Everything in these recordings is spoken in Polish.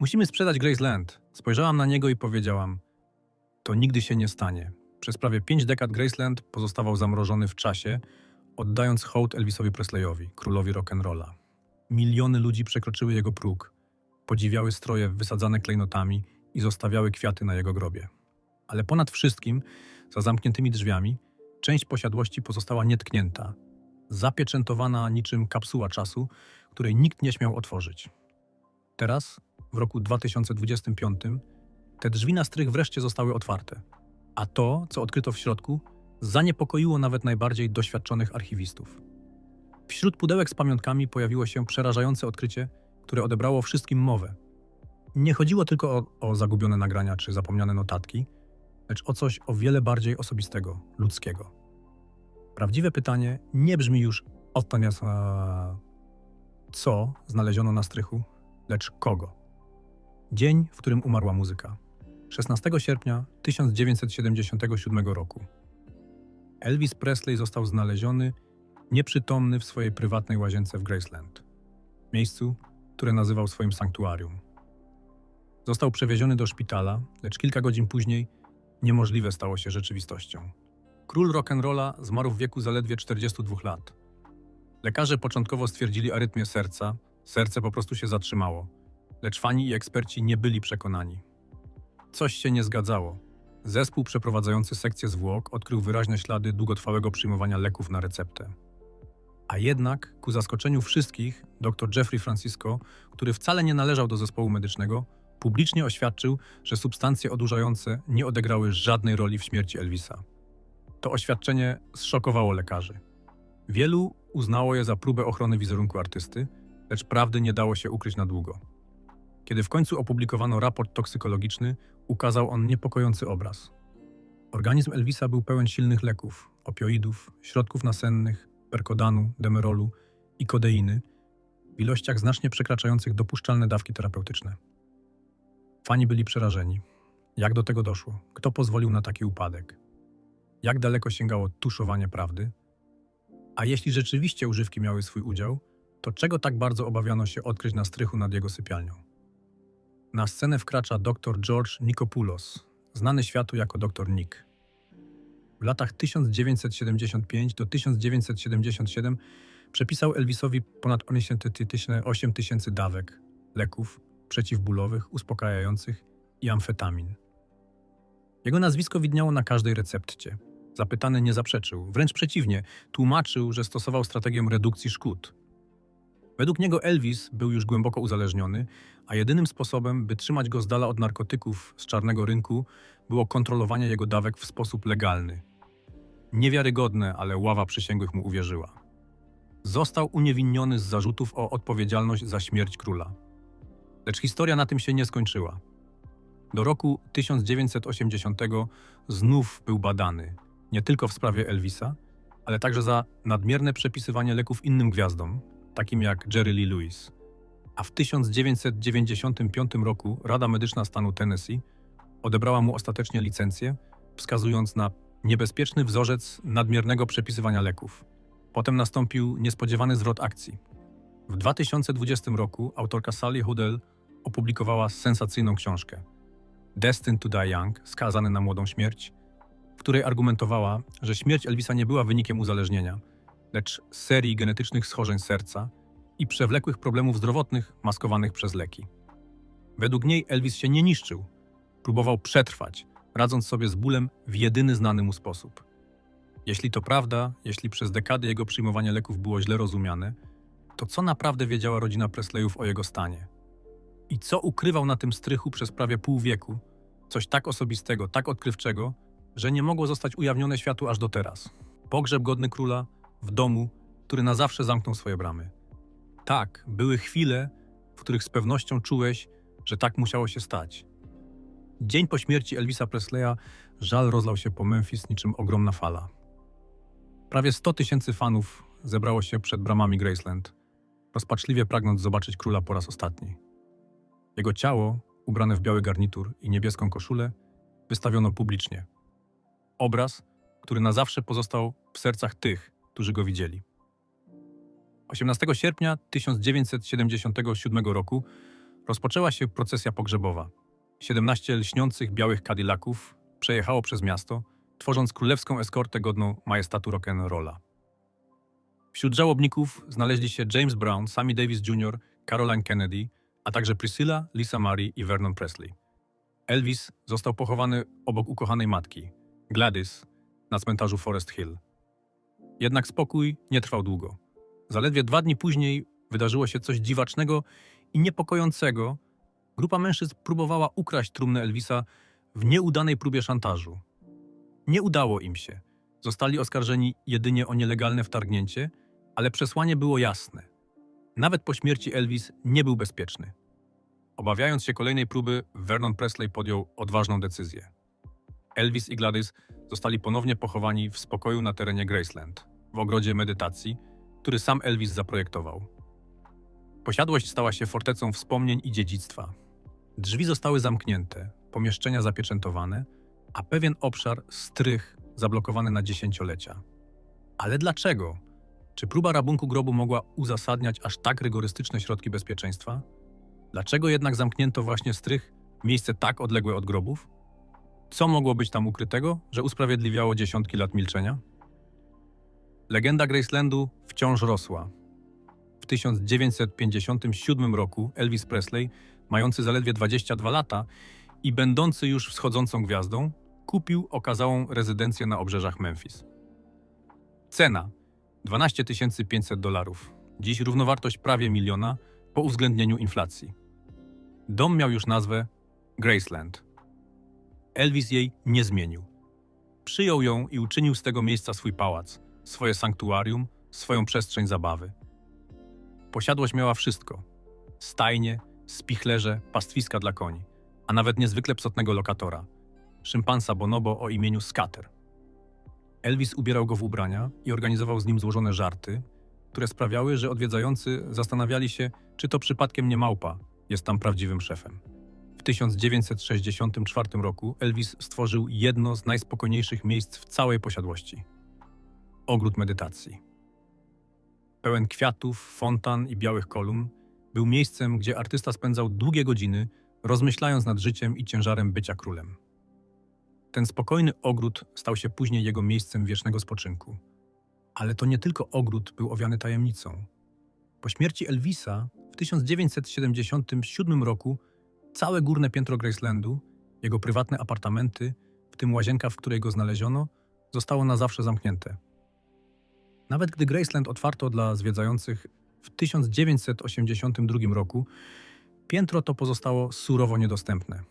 Musimy sprzedać Graceland. Spojrzałam na niego i powiedziałam: To nigdy się nie stanie. Przez prawie pięć dekad Graceland pozostawał zamrożony w czasie, oddając hołd Elvisowi Presleyowi, królowi rock'n'rolla. Miliony ludzi przekroczyły jego próg, podziwiały stroje wysadzane klejnotami i zostawiały kwiaty na jego grobie. Ale ponad wszystkim, za zamkniętymi drzwiami, część posiadłości pozostała nietknięta, zapieczętowana niczym kapsuła czasu, której nikt nie śmiał otworzyć. Teraz, w roku 2025, te drzwi na strych wreszcie zostały otwarte, a to, co odkryto w środku, zaniepokoiło nawet najbardziej doświadczonych archiwistów. Wśród pudełek z pamiątkami pojawiło się przerażające odkrycie, które odebrało wszystkim mowę. Nie chodziło tylko o, o zagubione nagrania czy zapomniane notatki, lecz o coś o wiele bardziej osobistego, ludzkiego. Prawdziwe pytanie nie brzmi już "Ottanias, a co znaleziono na strychu, lecz kogo. Dzień, w którym umarła muzyka. 16 sierpnia 1977 roku. Elvis Presley został znaleziony nieprzytomny w swojej prywatnej łazience w Graceland, miejscu, które nazywał swoim sanktuarium. Został przewieziony do szpitala, lecz kilka godzin później niemożliwe stało się rzeczywistością. Król rock'n'rolla zmarł w wieku zaledwie 42 lat. Lekarze początkowo stwierdzili arytmię serca, serce po prostu się zatrzymało, lecz fani i eksperci nie byli przekonani. Coś się nie zgadzało. Zespół przeprowadzający sekcję zwłok odkrył wyraźne ślady długotrwałego przyjmowania leków na receptę. A jednak, ku zaskoczeniu wszystkich, dr Jeffrey Francisco, który wcale nie należał do zespołu medycznego, publicznie oświadczył, że substancje odurzające nie odegrały żadnej roli w śmierci Elvisa. To oświadczenie zszokowało lekarzy. Wielu uznało je za próbę ochrony wizerunku artysty, lecz prawdy nie dało się ukryć na długo. Kiedy w końcu opublikowano raport toksykologiczny, ukazał on niepokojący obraz. Organizm Elvisa był pełen silnych leków, opioidów, środków nasennych, perkodanu, demerolu i kodeiny w ilościach znacznie przekraczających dopuszczalne dawki terapeutyczne. Fani byli przerażeni. Jak do tego doszło? Kto pozwolił na taki upadek? Jak daleko sięgało tuszowanie prawdy? A jeśli rzeczywiście używki miały swój udział, to czego tak bardzo obawiano się odkryć na strychu nad jego sypialnią? Na scenę wkracza dr George Nikopoulos, znany światu jako dr Nick. W latach 1975 do 1977 przepisał Elvisowi ponad 8 tysięcy dawek leków przeciwbólowych, uspokajających i amfetamin. Jego nazwisko widniało na każdej recepcie. Zapytany nie zaprzeczył, wręcz przeciwnie, tłumaczył, że stosował strategię redukcji szkód. Według niego Elvis był już głęboko uzależniony, a jedynym sposobem, by trzymać go z dala od narkotyków z czarnego rynku, było kontrolowanie jego dawek w sposób legalny. Niewiarygodne, ale ława przysięgłych mu uwierzyła. Został uniewinniony z zarzutów o odpowiedzialność za śmierć króla. Lecz historia na tym się nie skończyła. Do roku 1980 znów był badany, nie tylko w sprawie Elvisa, ale także za nadmierne przepisywanie leków innym gwiazdom, takim jak Jerry Lee Lewis. A w 1995 roku Rada Medyczna stanu Tennessee odebrała mu ostatecznie licencję, wskazując na niebezpieczny wzorzec nadmiernego przepisywania leków. Potem nastąpił niespodziewany zwrot akcji. W 2020 roku autorka Sally Hudel opublikowała sensacyjną książkę Destined to Die Young, skazany na młodą śmierć, w której argumentowała, że śmierć Elvisa nie była wynikiem uzależnienia, lecz serii genetycznych schorzeń serca i przewlekłych problemów zdrowotnych maskowanych przez leki. Według niej Elvis się nie niszczył, próbował przetrwać, radząc sobie z bólem w jedyny znany mu sposób. Jeśli to prawda, jeśli przez dekady jego przyjmowanie leków było źle rozumiane, to co naprawdę wiedziała rodzina Presleyów o jego stanie? I co ukrywał na tym strychu przez prawie pół wieku? Coś tak osobistego, tak odkrywczego, że nie mogło zostać ujawnione światu aż do teraz. Pogrzeb godny króla w domu, który na zawsze zamknął swoje bramy. Tak, były chwile, w których z pewnością czułeś, że tak musiało się stać. Dzień po śmierci Elvisa Presleya żal rozlał się po Memphis niczym ogromna fala. Prawie 100 tysięcy fanów zebrało się przed bramami Graceland, rozpaczliwie pragnąc zobaczyć króla po raz ostatni. Jego ciało, ubrane w biały garnitur i niebieską koszulę, wystawiono publicznie. Obraz, który na zawsze pozostał w sercach tych, którzy go widzieli. 18 sierpnia 1977 roku rozpoczęła się procesja pogrzebowa. 17 lśniących białych Cadillaców przejechało przez miasto, tworząc królewską eskortę godną majestatu rock'n'rolla. Wśród żałobników znaleźli się James Brown, Sammy Davis Jr., Caroline Kennedy, a także Priscilla, Lisa Marie i Vernon Presley. Elvis został pochowany obok ukochanej matki, Gladys, na cmentarzu Forest Hill. Jednak spokój nie trwał długo. Zaledwie dwa dni później wydarzyło się coś dziwacznego i niepokojącego. Grupa mężczyzn próbowała ukraść trumnę Elvisa w nieudanej próbie szantażu. Nie udało im się. Zostali oskarżeni jedynie o nielegalne wtargnięcie, ale przesłanie było jasne. Nawet po śmierci Elvis nie był bezpieczny. Obawiając się kolejnej próby, Vernon Presley podjął odważną decyzję. Elvis i Gladys zostali ponownie pochowani w spokoju na terenie Graceland, w ogrodzie medytacji, który sam Elvis zaprojektował. Posiadłość stała się fortecą wspomnień i dziedzictwa. Drzwi zostały zamknięte, pomieszczenia zapieczętowane, a pewien obszar strych zablokowany na dziesięciolecia. Ale dlaczego? Czy próba rabunku grobu mogła uzasadniać aż tak rygorystyczne środki bezpieczeństwa? Dlaczego jednak zamknięto właśnie strych, miejsce tak odległe od grobów? Co mogło być tam ukrytego, że usprawiedliwiało dziesiątki lat milczenia? Legenda Gracelandu wciąż rosła. W 1957 roku Elvis Presley, mający zaledwie 22 lata i będący już wschodzącą gwiazdą, kupił okazałą rezydencję na obrzeżach Memphis. Cena 12 500 dolarów. Dziś równowartość prawie miliona po uwzględnieniu inflacji. Dom miał już nazwę Graceland. Elvis jej nie zmienił. Przyjął ją i uczynił z tego miejsca swój pałac, swoje sanktuarium, swoją przestrzeń zabawy. Posiadłość miała wszystko: stajnie, spichlerze, pastwiska dla koni, a nawet niezwykle psotnego lokatora szympansa bonobo o imieniu Scatter. Elvis ubierał go w ubrania i organizował z nim złożone żarty, które sprawiały, że odwiedzający zastanawiali się, czy to przypadkiem nie małpa jest tam prawdziwym szefem. W 1964 roku Elvis stworzył jedno z najspokojniejszych miejsc w całej posiadłości ogród medytacji. Pełen kwiatów, fontan i białych kolumn, był miejscem, gdzie artysta spędzał długie godziny, rozmyślając nad życiem i ciężarem bycia królem. Ten spokojny ogród stał się później jego miejscem wiecznego spoczynku. Ale to nie tylko ogród był owiany tajemnicą. Po śmierci Elvisa w 1977 roku całe górne piętro Gracelandu, jego prywatne apartamenty, w tym łazienka, w której go znaleziono, zostało na zawsze zamknięte. Nawet gdy Graceland otwarto dla zwiedzających w 1982 roku, piętro to pozostało surowo niedostępne.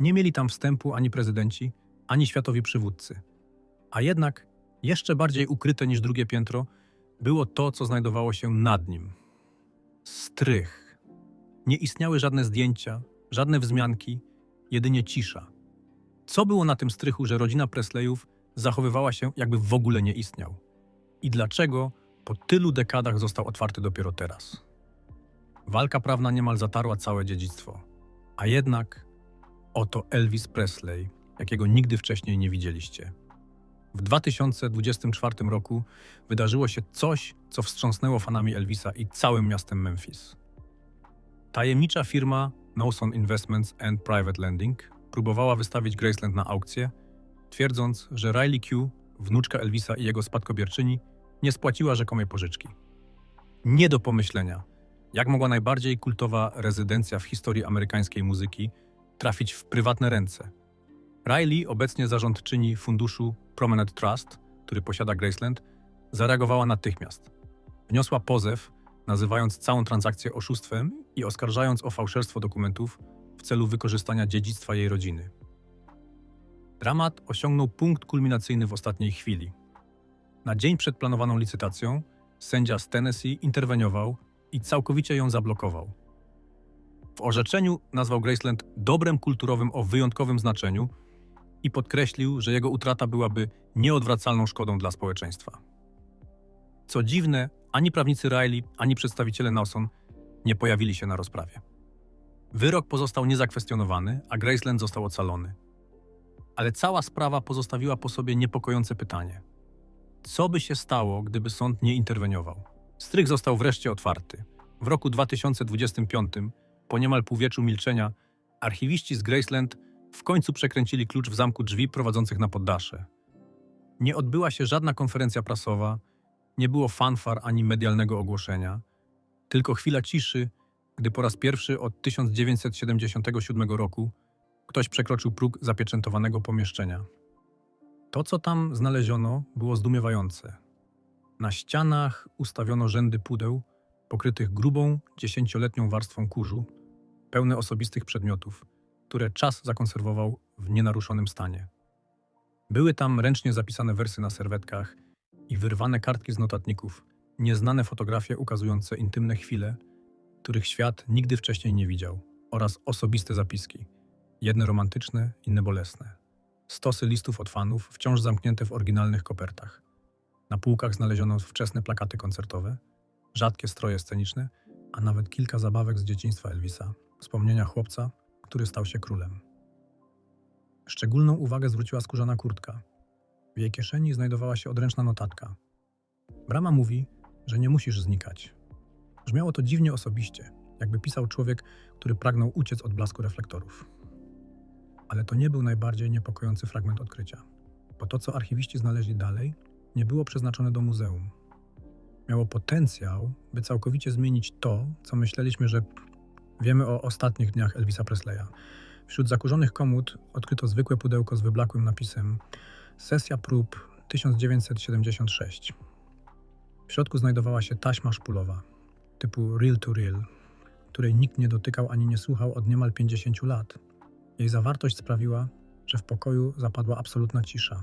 Nie mieli tam wstępu ani prezydenci, ani światowi przywódcy. A jednak, jeszcze bardziej ukryte niż drugie piętro, było to, co znajdowało się nad nim. Strych. Nie istniały żadne zdjęcia, żadne wzmianki, jedynie cisza. Co było na tym strychu, że rodzina Presleyów zachowywała się, jakby w ogóle nie istniał? I dlaczego po tylu dekadach został otwarty dopiero teraz? Walka prawna niemal zatarła całe dziedzictwo. A jednak Oto Elvis Presley, jakiego nigdy wcześniej nie widzieliście. W 2024 roku wydarzyło się coś, co wstrząsnęło fanami Elvisa i całym miastem Memphis. Tajemnicza firma Noson Investments and Private Lending próbowała wystawić Graceland na aukcję, twierdząc, że Riley Q, wnuczka Elvisa i jego spadkobierczyni, nie spłaciła rzekomej pożyczki. Nie do pomyślenia, jak mogła najbardziej kultowa rezydencja w historii amerykańskiej muzyki – trafić w prywatne ręce. Riley, obecnie zarządczyni funduszu Promenade Trust, który posiada Graceland, zareagowała natychmiast. Wniosła pozew, nazywając całą transakcję oszustwem i oskarżając o fałszerstwo dokumentów w celu wykorzystania dziedzictwa jej rodziny. Dramat osiągnął punkt kulminacyjny w ostatniej chwili. Na dzień przed planowaną licytacją sędzia z Tennessee interweniował i całkowicie ją zablokował. W orzeczeniu nazwał Graceland dobrem kulturowym o wyjątkowym znaczeniu i podkreślił, że jego utrata byłaby nieodwracalną szkodą dla społeczeństwa. Co dziwne, ani prawnicy Riley, ani przedstawiciele Nawson nie pojawili się na rozprawie. Wyrok pozostał niezakwestionowany, a Graceland został ocalony. Ale cała sprawa pozostawiła po sobie niepokojące pytanie. Co by się stało, gdyby sąd nie interweniował? Strych został wreszcie otwarty. W roku 2025 Po niemal półwieczu milczenia, archiwiści z Graceland w końcu przekręcili klucz w zamku drzwi prowadzących na poddasze. Nie odbyła się żadna konferencja prasowa, nie było fanfar ani medialnego ogłoszenia, tylko chwila ciszy, gdy po raz pierwszy od 1977 roku ktoś przekroczył próg zapieczętowanego pomieszczenia. To, co tam znaleziono, było zdumiewające. Na ścianach ustawiono rzędy pudeł pokrytych grubą, dziesięcioletnią warstwą kurzu, pełne osobistych przedmiotów, które czas zakonserwował w nienaruszonym stanie. Były tam ręcznie zapisane wersy na serwetkach i wyrwane kartki z notatników, nieznane fotografie ukazujące intymne chwile, których świat nigdy wcześniej nie widział, oraz osobiste zapiski, jedne romantyczne, inne bolesne. Stosy listów od fanów, wciąż zamknięte w oryginalnych kopertach. Na półkach znaleziono wczesne plakaty koncertowe, rzadkie stroje sceniczne, a nawet kilka zabawek z dzieciństwa Elvisa, wspomnienia chłopca, który stał się królem. Szczególną uwagę zwróciła skórzana kurtka. W jej kieszeni znajdowała się odręczna notatka. Brama mówi, że nie musisz znikać. Brzmiało to dziwnie osobiście, jakby pisał człowiek, który pragnął uciec od blasku reflektorów. Ale to nie był najbardziej niepokojący fragment odkrycia, bo to, co archiwiści znaleźli dalej, nie było przeznaczone do muzeum. Miało potencjał, by całkowicie zmienić to, co myśleliśmy, że wiemy o ostatnich dniach Elvisa Presleya. Wśród zakurzonych komód odkryto zwykłe pudełko z wyblakłym napisem Sesja prób 1976. W środku znajdowała się taśma szpulowa, typu reel to reel, której nikt nie dotykał ani nie słuchał od niemal 50 lat. Jej zawartość sprawiła, że w pokoju zapadła absolutna cisza.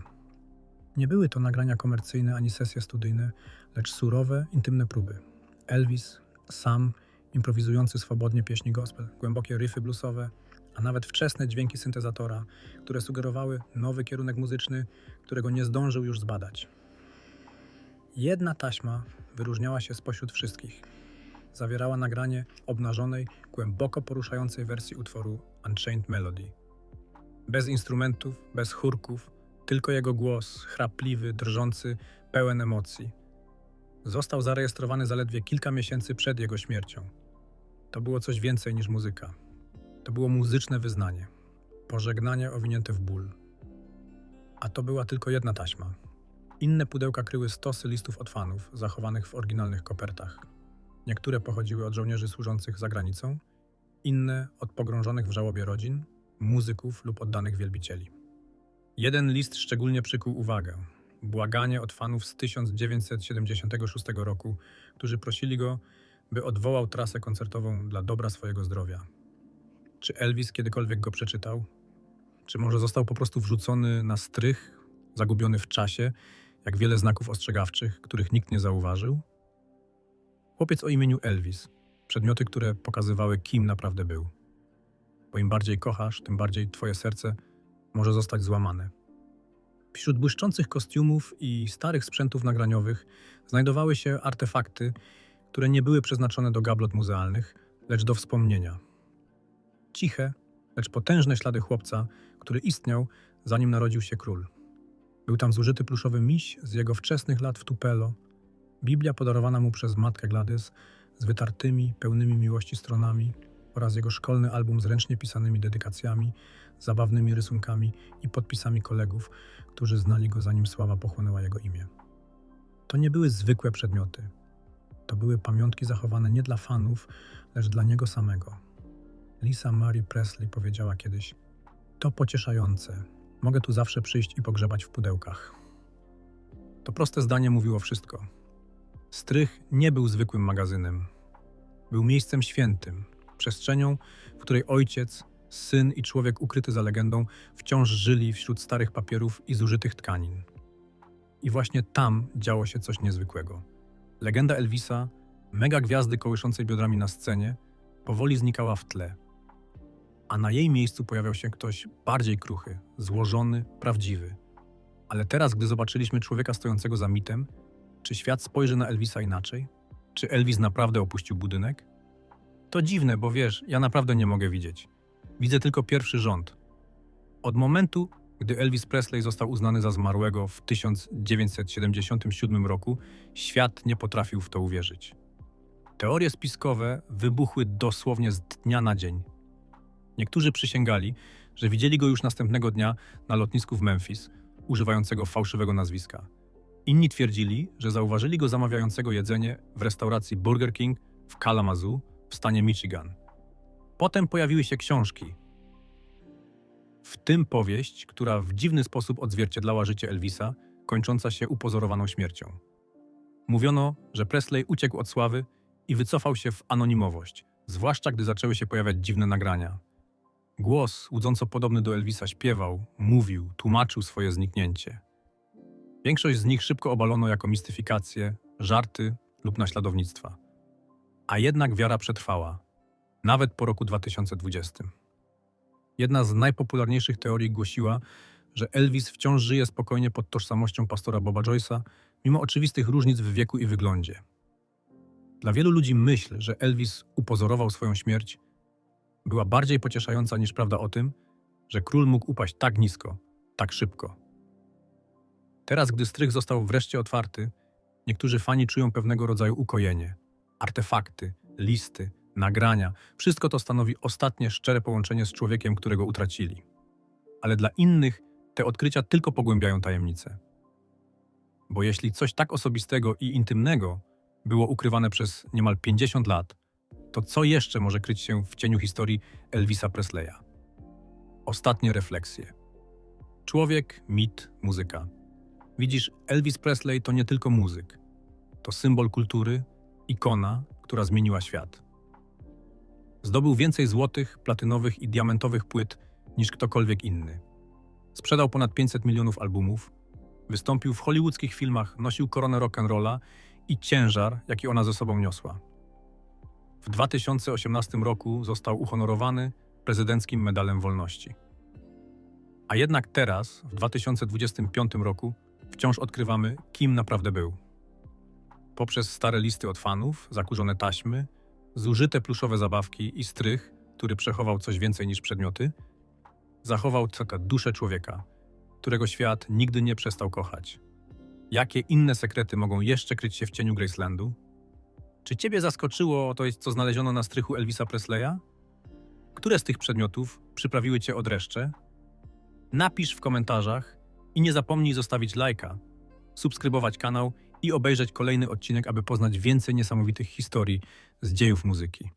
Nie były to nagrania komercyjne ani sesje studyjne, lecz surowe, intymne próby. Elvis, sam, improwizujący swobodnie pieśni gospel, głębokie riffy bluesowe, a nawet wczesne dźwięki syntezatora, które sugerowały nowy kierunek muzyczny, którego nie zdążył już zbadać. Jedna taśma wyróżniała się spośród wszystkich. Zawierała nagranie obnażonej, głęboko poruszającej wersji utworu Unchained Melody. Bez instrumentów, bez chórków, tylko jego głos, chrapliwy, drżący, pełen emocji. Został zarejestrowany zaledwie kilka miesięcy przed jego śmiercią. To było coś więcej niż muzyka. To było muzyczne wyznanie, pożegnanie owinięte w ból. A to była tylko jedna taśma. Inne pudełka kryły stosy listów od fanów, zachowanych w oryginalnych kopertach. Niektóre pochodziły od żołnierzy służących za granicą, inne od pogrążonych w żałobie rodzin, muzyków lub oddanych wielbicieli. Jeden list szczególnie przykuł uwagę. Błaganie od fanów z 1976 roku, którzy prosili go, by odwołał trasę koncertową dla dobra swojego zdrowia. Czy Elvis kiedykolwiek go przeczytał? Czy może został po prostu wrzucony na strych, zagubiony w czasie, jak wiele znaków ostrzegawczych, których nikt nie zauważył? Chłopiec o imieniu Elvis. Przedmioty, które pokazywały, kim naprawdę był. Bo im bardziej kochasz, tym bardziej twoje serce może zostać złamane. Wśród błyszczących kostiumów i starych sprzętów nagraniowych znajdowały się artefakty, które nie były przeznaczone do gablot muzealnych, lecz do wspomnienia. Ciche, lecz potężne ślady chłopca, który istniał, zanim narodził się król. Był tam zużyty pluszowy miś z jego wczesnych lat w Tupelo, Biblia podarowana mu przez matkę Gladys z wytartymi, pełnymi miłości stronami oraz jego szkolny album z ręcznie pisanymi dedykacjami, zabawnymi rysunkami i podpisami kolegów, którzy znali go zanim sława pochłonęła jego imię. To nie były zwykłe przedmioty. To były pamiątki zachowane nie dla fanów, lecz dla niego samego. Lisa Marie Presley powiedziała kiedyś: To pocieszające. Mogę tu zawsze przyjść i pogrzebać w pudełkach. To proste zdanie mówiło wszystko. Strych nie był zwykłym magazynem. Był miejscem świętym, przestrzenią, w której ojciec, syn i człowiek ukryty za legendą wciąż żyli wśród starych papierów i zużytych tkanin. I właśnie tam działo się coś niezwykłego. Legenda Elvisa, mega gwiazdy kołyszącej biodrami na scenie, powoli znikała w tle. A na jej miejscu pojawiał się ktoś bardziej kruchy, złożony, prawdziwy. Ale teraz, gdy zobaczyliśmy człowieka stojącego za mitem, czy świat spojrzy na Elvisa inaczej? Czy Elvis naprawdę opuścił budynek? To dziwne, bo wiesz, ja naprawdę nie mogę widzieć. Widzę tylko pierwszy rząd. Od momentu, gdy Elvis Presley został uznany za zmarłego w 1977 roku, świat nie potrafił w to uwierzyć. Teorie spiskowe wybuchły dosłownie z dnia na dzień. Niektórzy przysięgali, że widzieli go już następnego dnia na lotnisku w Memphis, używającego fałszywego nazwiska. Inni twierdzili, że zauważyli go zamawiającego jedzenie w restauracji Burger King w Kalamazoo w stanie Michigan. Potem pojawiły się książki, w tym powieść, która w dziwny sposób odzwierciedlała życie Elvisa, kończąca się upozorowaną śmiercią. Mówiono, że Presley uciekł od sławy i wycofał się w anonimowość, zwłaszcza gdy zaczęły się pojawiać dziwne nagrania. Głos, łudząco podobny do Elvisa, śpiewał, mówił, tłumaczył swoje zniknięcie. Większość z nich szybko obalono jako mistyfikacje, żarty lub naśladownictwa. A jednak wiara przetrwała, nawet po roku 2020. Jedna z najpopularniejszych teorii głosiła, że Elvis wciąż żyje spokojnie pod tożsamością pastora Boba Joyce'a, mimo oczywistych różnic w wieku i wyglądzie. Dla wielu ludzi myśl, że Elvis upozorował swoją śmierć, była bardziej pocieszająca niż prawda o tym, że król mógł upaść tak nisko, tak szybko. Teraz, gdy strych został wreszcie otwarty, niektórzy fani czują pewnego rodzaju ukojenie. Artefakty, listy, nagrania wszystko to stanowi ostatnie szczere połączenie z człowiekiem, którego utracili. Ale dla innych te odkrycia tylko pogłębiają tajemnicę. Bo jeśli coś tak osobistego i intymnego było ukrywane przez niemal 50 lat, to co jeszcze może kryć się w cieniu historii Elvisa Presleya? Ostatnie refleksje. Człowiek, mit, muzyka. Widzisz, Elvis Presley to nie tylko muzyk. To symbol kultury, ikona, która zmieniła świat. Zdobył więcej złotych, platynowych i diamentowych płyt niż ktokolwiek inny. Sprzedał ponad 500 milionów albumów, wystąpił w hollywoodzkich filmach, nosił koronę rock'n'rolla i ciężar, jaki ona ze sobą niosła. W 2018 roku został uhonorowany prezydenckim Medalem Wolności. A jednak teraz, w 2025 roku, wciąż odkrywamy, kim naprawdę był. Poprzez stare listy od fanów, zakurzone taśmy, zużyte pluszowe zabawki i strych, który przechował coś więcej niż przedmioty, zachował taka duszę człowieka, którego świat nigdy nie przestał kochać. Jakie inne sekrety mogą jeszcze kryć się w cieniu Gracelandu? Czy ciebie zaskoczyło to, co znaleziono na strychu Elvisa Presleya? Które z tych przedmiotów przyprawiły cię od dreszcze? Napisz w komentarzach i nie zapomnij zostawić lajka, subskrybować kanał i obejrzeć kolejny odcinek, aby poznać więcej niesamowitych historii z dziejów muzyki.